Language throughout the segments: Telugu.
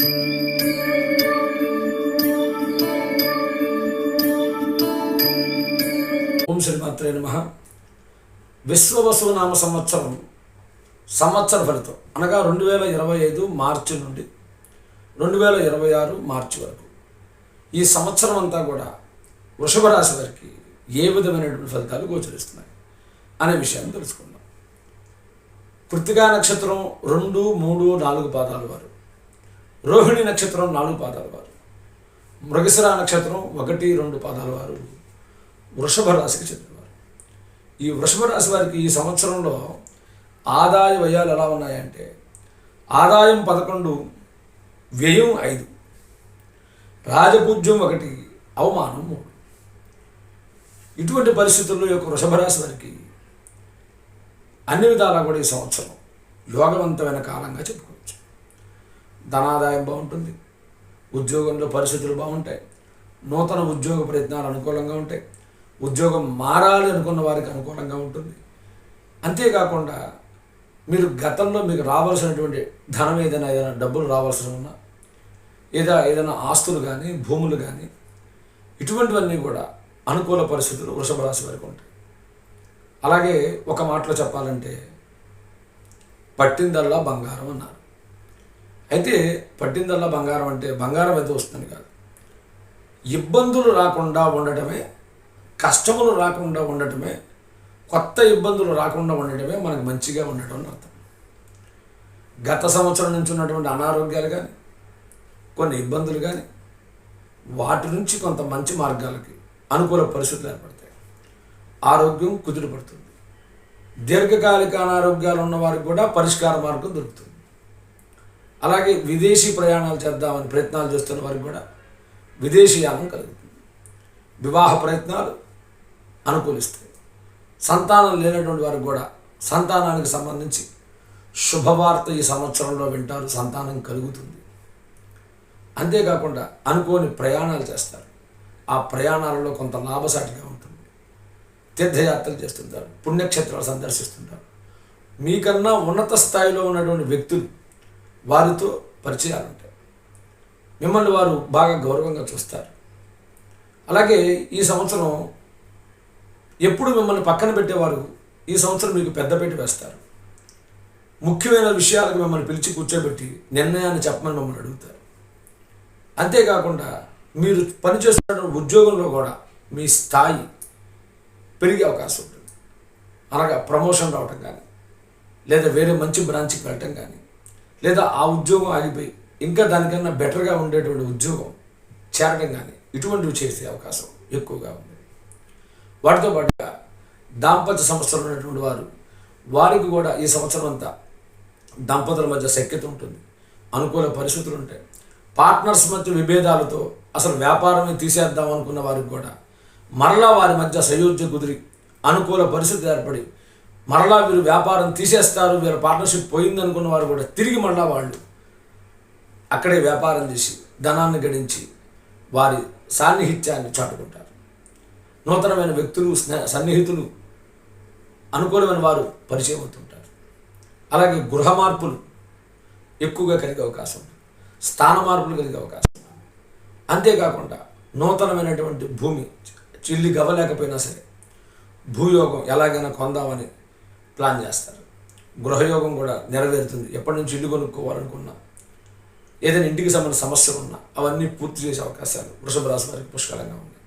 ఓం శ్రీమాత్రే నమ. విశ్వవసునామ సంవత్సరం సంవత్సర ఫలితం. అనగా రెండు వేల ఇరవై ఐదు మార్చి నుండి రెండు వేల ఇరవై ఆరు మార్చి వరకు. ఈ సంవత్సరం అంతా కూడా వృషభ రాశి వారికి ఏ విధమైనటువంటి ఫలితాలు గోచరిస్తున్నాయి అనే విషయాన్ని తెలుసుకుందాం. కృతికా నక్షత్రం రెండు మూడు నాలుగు పాదాలు వారు. రోహిణి నక్షత్రం నాలుగు పాదాల వారు. మృగశిర నక్షత్రం ఒకటి రెండు పాదాల వారు. వృషభ రాశికి చెందినవారు ఈ వృషభ రాశి వారికి ఈ సంవత్సరంలో ఆదాయ వ్యయాలు ఎలా ఉన్నాయంటే ఆదాయం పదకొండు వ్యయం ఐదు. రాజపూజ్యం ఒకటి అవమానం మూడు. ఇటువంటి పరిస్థితుల్లో యొక్క వృషభ రాశి వారికి అన్ని విధాలా కూడా ఈ సంవత్సరం యోగవంతమైన కాలంగా చెప్పుకోవచ్చు. ధనాదాయం బాగుంటుంది ఉద్యోగంలో పరిస్థితులు బాగుంటాయి నూతన ఉద్యోగ ప్రయత్నాలు అనుకూలంగా ఉంటాయి ఉద్యోగం మారాలి అనుకున్న వారికి అనుకూలంగా ఉంటుంది. అంతేకాకుండా మీరు గతంలో మీకు రావాల్సినటువంటి ధనం ఏదైనా ఏదైనా డబ్బులు రావాల్సి ఉన్నా ఏదా ఏదైనా ఆస్తులు కానీ భూములు కానీ ఇటువంటివన్నీ కూడా అనుకూల పరిస్థితులు వృషభ రాశి వరకు ఉంటాయి. అలాగే ఒక మాటలో చెప్పాలంటే పట్టిందల్లా బంగారం అన్నారు. అయితే పట్టిందల్లా బంగారం అంటే బంగారం అయితే వస్తుంది కాదు. ఇబ్బందులు రాకుండా ఉండటమే కష్టములు రాకుండా ఉండటమే కొత్త ఇబ్బందులు రాకుండా ఉండటమే మనకు మంచిగా ఉండటం అని అర్థం. గత సంవత్సరం నుంచి ఉన్నటువంటి అనారోగ్యాలు కానీ కొన్ని ఇబ్బందులు కానీ వాటి నుంచి కొంత మంచి మార్గాలకి అనుకూల పరిస్థితులు ఏర్పడతాయి. ఆరోగ్యం కుదురుపడుతుంది దీర్ఘకాలిక అనారోగ్యాలు ఉన్న వారికి కూడా పరిష్కార మార్గం దొరుకుతుంది. అలాగే విదేశీ ప్రయాణాలు చేద్దామని ప్రయత్నాలు చేస్తున్న వారికి కూడా విదేశీయానం కలుగుతుంది. వివాహ ప్రయత్నాలు అనుకూలిస్తాయి. సంతానం లేనటువంటి వారికి కూడా సంతానానికి సంబంధించి శుభవార్త ఈ సంవత్సరంలో వింటారు సంతానం కలుగుతుంది. అంతేకాకుండా అనుకోని ప్రయాణాలు చేస్తారు. ఆ ప్రయాణాలలో కొంత లాభసాటిగా ఉంటుంది. తీర్థయాత్రలు చేస్తుంటారు పుణ్యక్షేత్రాలు సందర్శిస్తుంటారు. మీకన్నా ఉన్నత స్థాయిలో ఉన్నటువంటి వ్యక్తులు వారితో పరిచయాలు ఉంటాయి. మిమ్మల్ని వారు బాగా గౌరవంగా చూస్తారు. అలాగే ఈ సంవత్సరం ఎప్పుడు మిమ్మల్ని పక్కన పెట్టేవారు ఈ సంవత్సరం మీకు పెద్దపేట వేస్తారు. ముఖ్యమైన విషయాలకు మిమ్మల్ని పిలిచి కూర్చోబెట్టి నిర్ణయాన్ని చెప్పమని మిమ్మల్ని అడుగుతారు. అంతేకాకుండా మీరు పనిచేస్తున్న ఉద్యోగంలో కూడా మీ స్థాయి పెరిగే అవకాశం ఉంటుంది. అనగా ప్రమోషన్ రావటం కానీ లేదా వేరే మంచి బ్రాంచ్కి వెళ్ళటం కానీ లేదా ఆ ఉద్యోగం ఆగిపోయి ఇంకా దానికన్నా బెటర్గా ఉండేటువంటి ఉద్యోగం చేరడం కానీ ఇటువంటివి చేసే అవకాశం ఎక్కువగా ఉంది. వాటితో పాటుగా దాంపత్య సంస్థలు ఉన్నటువంటి వారు వారికి కూడా ఈ సంవత్సరం అంతా దంపతుల మధ్య సఖ్యత ఉంటుంది అనుకూల పరిస్థితులు ఉంటాయి. పార్ట్నర్స్ మధ్య విభేదాలతో అసలు వ్యాపారమే తీసేద్దాం అనుకున్న వారికి కూడా మరలా వారి మధ్య సయోధ్య కుదిరి అనుకూల పరిస్థితి ఏర్పడి మరలా వీరు వ్యాపారం తీసేస్తారు వీళ్ళ పార్ట్నర్షిప్ పోయింది అనుకున్న వారు కూడా తిరిగి మరలా వాళ్ళు అక్కడే వ్యాపారం చేసి ధనాన్ని గడించి వారి సాన్నిహిత్యాన్ని చాటుకుంటారు. నూతనమైన వ్యక్తులు స్నే- సన్నిహితులు అనుకూలమైన వారు పరిచయం అవుతుంటారు. అలాగే గృహ మార్పులు ఎక్కువగా కలిగే అవకాశం స్థాన మార్పులు కలిగే అవకాశం. అంతేకాకుండా నూతనమైనటువంటి భూమి చిల్లి గవ్వలేకపోయినా సరే భూయోగం ఎలాగైనా కొందామని ప్లాన్ చేస్తారు. గృహయోగం కూడా నెరవేరుతుంది. ఎప్పటి నుంచి ఇల్లు కొనుక్కోవాలనుకున్నా ఏదైనా ఇంటికి సంబంధించిన సమస్యలు ఉన్నా అవన్నీ పూర్తి చేసే అవకాశాలు వృషభ రాశి వారికి పుష్కలంగా ఉన్నాయి.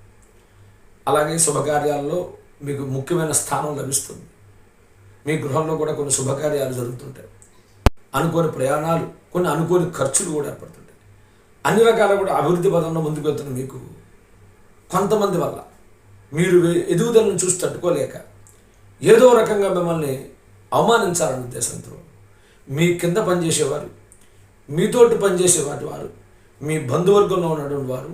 అలాగే శుభకార్యాల్లో మీకు ముఖ్యమైన స్థానం లభిస్తుంది. మీ గృహంలో కూడా కొన్ని శుభకార్యాలు జరుగుతుంటాయి. అనుకోని ప్రయాణాలు కొన్ని అనుకోని ఖర్చులు కూడా ఏర్పడుతుంటాయి. అన్ని రకాల కూడా అభివృద్ధి పదంలో ముందుకు వెళ్తున్న మీకు కొంతమంది వల్ల మీరు ఎదుగుదలను చూసి తట్టుకోలేక ఏదో రకంగా మిమ్మల్ని అవమానించాలనే ఉద్దేశంతో మీ కింద పనిచేసేవారు మీతోటి పనిచేసేవాటి వారు మీ బంధువర్గంలో ఉన్నటువంటి వారు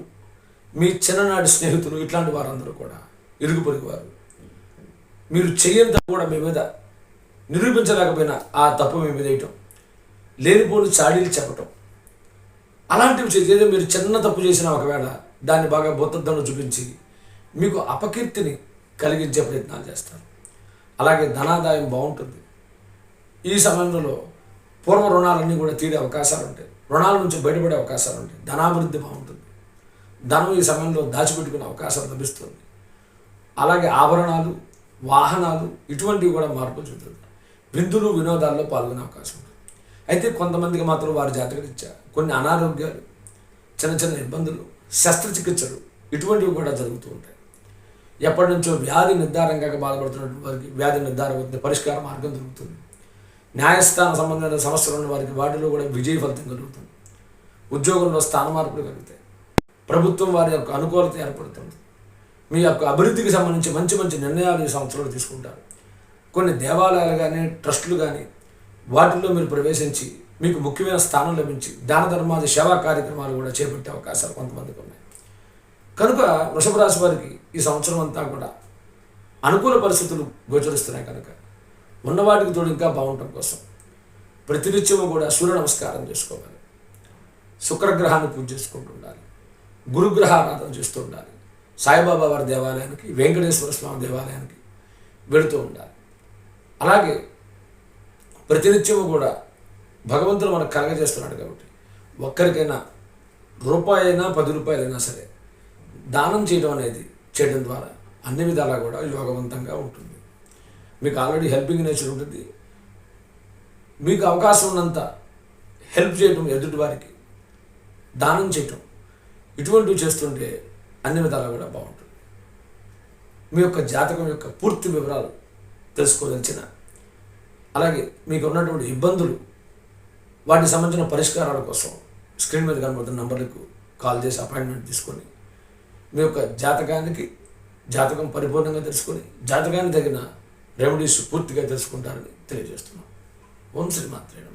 మీ చిన్ననాటి స్నేహితులు ఇట్లాంటి వారందరూ కూడా ఇరుగు పొరుగు వారు మీరు చెయ్యని తప్పు కూడా మీ మీద నిరూపించలేకపోయినా ఆ తప్పు మీ మీద వేయటం లేనిపోని చాడీలు చెప్పటం. అలాంటివి చేసేది మీరు చిన్న తప్పు చేసినా ఒకవేళ దాన్ని బాగా బొత్తద్దంలో చూపించి మీకు అపకీర్తిని కలిగించే ప్రయత్నాలు చేస్తారు. అలాగే ధనాదాయం బాగుంటుంది. ఈ సమయంలో పూర్వ రుణాలన్నీ కూడా తీరే అవకాశాలు ఉంటాయి. రుణాల నుంచి బయటపడే అవకాశాలు ఉంటాయి. ధనాభివృద్ధి బాగుంటుంది. ధనం ఈ సమయంలో దాచిపెట్టుకునే అవకాశం లభిస్తుంది. అలాగే ఆభరణాలు వాహనాలు ఇటువంటివి కూడా మార్పు చెందుతుంది విందులు వినోదాల్లో పాల్గొనే అవకాశం ఉంటుంది. అయితే కొంతమందికి మాత్రం వారి జాతకరీత్యా కొన్ని అనారోగ్యాలు చిన్న చిన్న ఇబ్బందులు శస్త్రచికిత్సలు ఇటువంటివి కూడా జరుగుతూ ఉంటాయి. ఎప్పటి నుంచో వ్యాధి నిర్ధారంగా బాధపడుతున్నటువంటి వారికి వ్యాధి నిర్ధారం అవుతుంది పరిష్కార మార్గం దొరుకుతుంది. న్యాయస్థాన సంబంధమైన సమస్యలు ఉన్న వారికి వాటిలో కూడా విజయ ఫలితం కలుగుతుంది. ఉద్యోగంలో స్థాన మార్పులు కలుగుతాయి. ప్రభుత్వం వారి యొక్క అనుకూలత ఏర్పడుతుంది. మీ యొక్క అభివృద్ధికి సంబంధించి మంచి మంచి నిర్ణయాలు ఈ సంవత్సరంలో తీసుకుంటారు. కొన్ని దేవాలయాలు కానీ ట్రస్టులు కానీ వాటిల్లో మీరు ప్రవేశించి మీకు ముఖ్యమైన స్థానం లభించి దాన ధర్మాది సేవా కార్యక్రమాలు కూడా చేపట్టే అవకాశాలు కొంతమందికి ఉన్నాయి. కనుక వృషభ రాశి వారికి ఈ సంవత్సరం అంతా కూడా అనుకూల పరిస్థితులు గోచరిస్తున్నాయి కనుక ఉన్నవాటికి తోడు ఇంకా బాగుండటం కోసం ప్రతినిత్యము కూడా సూర్య నమస్కారం చేసుకోవాలి. శుక్రగ్రహాన్ని పూజ చేసుకుంటూ ఉండాలి. గురుగ్రహ ఆరాధన చేస్తూ ఉండాలి. సాయిబాబా వారి దేవాలయానికి వెంకటేశ్వర స్వామి దేవాలయానికి వెళుతూ ఉండాలి. అలాగే ప్రతినిత్యము కూడా భగవంతుడు మనకు కలగజేస్తున్నాడు కాబట్టి ఒక్కరికైనా రూపాయైనా పది రూపాయలైనా సరే దానం చేయడం అనేది చేయడం ద్వారా అన్ని విధాలా కూడా యోగవంతంగా ఉంటుంది. మీకు ఆల్రెడీ హెల్పింగ్ నేచర్ ఉంటుంది. మీకు అవకాశం ఉన్నంత హెల్ప్ చేయటం ఎదుటి వారికి దానం చేయటం ఇటువంటివి చేస్తుంటే అన్ని విధాలా కూడా బాగుంటుంది. మీ యొక్క జాతకం యొక్క పూర్తి వివరాలు తెలుసుకోదలిచిన అలాగే మీకు ఉన్నటువంటి ఇబ్బందులు వాటికి సంబంధించిన పరిష్కారాల కోసం స్క్రీన్ మీద కనబడుతున్న నంబర్లకు కాల్ చేసి అపాయింట్మెంట్ తీసుకొని మీ యొక్క జాతకానికి జాతకం పరిపూర్ణంగా తెలుసుకొని జాతకానికి తగిన రెమెడీస్ పూర్తిగా తెలుసుకుంటారని తెలియజేస్తున్నాం. ఓం శ్రీ మాత్రేణ